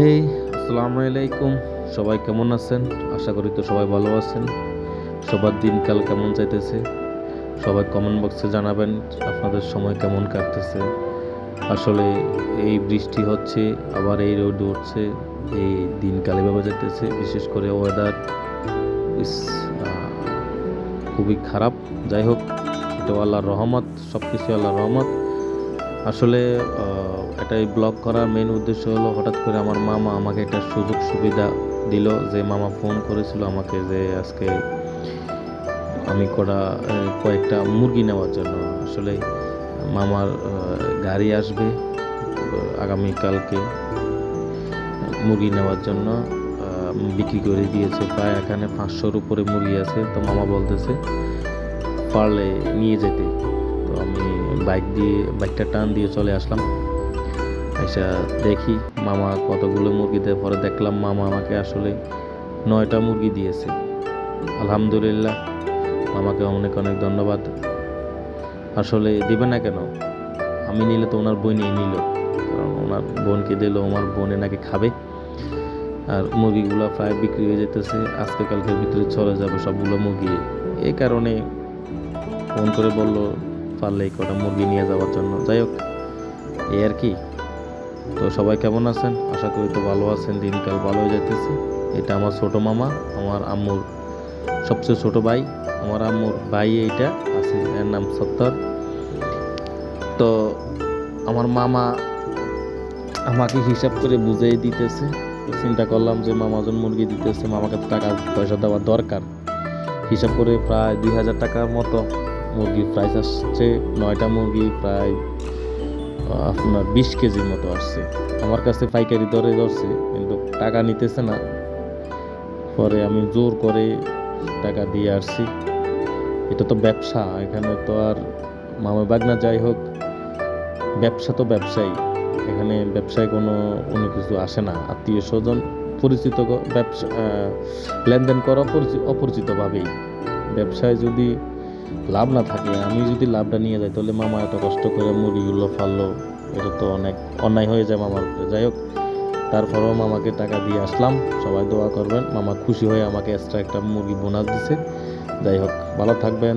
হেই আসসালামু আলাইকুম। সবাই কেমন আছেন? আশা করি তো সবাই ভালো আছেন। সবার দিনকাল কেমন যাইতেছে? সবাই কমেন্ট বক্সে জানাবেন আপনাদের সময় কেমন কাটতেছে। আসলে এই বৃষ্টি হচ্ছে, আবার এই রোদ উঠছে, এই দিনকাল এভাবে যাইতেছে। বিশেষ করে ওয়েদার খুবই খারাপ। যাই হোক এটা আল্লাহর রহমত সব কিছু আল্লাহর রহমত। আসলে আহ, এটাই ব্লগ করার মেন উদ্দেশ্য হলো হঠাৎ করে আমার মামা আমাকে একটা সুযোগ সুবিধা দিল যে মামা ফোন করেছিল আমাকে যে আজকে আমি করা কয়েকটা মুরগি নেওয়ার জন্য। আসলে মামার গাড়ি আসবে আগামীকালকে মুরগি নেওয়ার জন্য বিক্রি করে দিয়েছে। প্রায় এখানে পাঁচশোর উপরে মুরগি আছে। তো মামা বলতেছে পারলে নিয়ে যেতে। তো আমি বাইক দিয়ে, বাইকটা টান দিয়ে চলে আসলাম। এসে দেখি মামা কতগুলো মুরগি দেয়। পরে দেখলাম মামা আমাকে আসলে নয়টা মুরগি দিয়েছে। আলহামদুলিল্লাহ, মামাকে অনেক অনেক ধন্যবাদ। আসলে দিবে না কেন? আমি নিলে তো ওনার বোন নিয়ে নিল। কারণ ওনার বোনকে দিল? আমার বোনে নাকি খাবে। আর মুরগিগুলো প্রায় বিক্রি হয়ে যেতেছে। আজকে কালকের ভিতরে চলে যাবে সবগুলো মুরগি। এই কারণে ফোন করে বলল পারলে এই কটা মুরগি নিয়ে যাওয়ার জন্য। যাই হোক, এই আর কি। তো সবাই কেমন আছেন? আশা করি তো ভালো আছেন, দিনকাল ভালো যাইতেছে। এটা আমার ছোট মামা, আমার আম্মুর সবচেয়ে ছোট ভাই, আমার আম্মুর ভাই এইটা আছে এর নাম সত্তর। তো আমার মামা আমাকে হিসাব করে বুঝিয়ে দিতেছে। চিন্তা করলাম যে মামাজন মুরগি দিতেছে, মামাকে টাকা, পয়সা দেওয়া দরকার। হিসাব করে প্রায় দুই হাজার টাকার মতো মুরগির প্রাইস আসছে, নয়টা মুরগি প্রায় আপনার বিশ কেজির মতো আসছে। আমার কাছে পাইকারি দরে ধরছে, কিন্তু টাকা নিতেছে না। পরে আমি জোর করে টাকা দিয়ে আসছি। এটা তো ব্যবসা, এখানে তো আর মামা বাগনা যাই হোক, ব্যবসা তো ব্যবসায়ী। এখানে ব্যবসায় কোনো কোনো কিছু আসে না। আত্মীয় স্বজন, পরিচিত ব্যবসা লেনদেন করা অপরিচি- অপরিচিতভাবেই। ব্যবসায় যদি লাভ না থাকে আমি যদি লাভটা নিয়ে যাই, তাহলে মামা এত কষ্ট করে মুরগিগুলো ফাললো। এটা তো অনেক অন্যায় হয়ে যায় মামার উপরে। যাই হোক, তারপরেও মামাকে টাকা দিয়ে আসলাম। সবাই দোয়া করবেন। মামা খুশি হয়ে আমাকে এক্সট্রা একটা মুরগি বোনাস দিছে। যাই হোক, ভালো থাকবেন।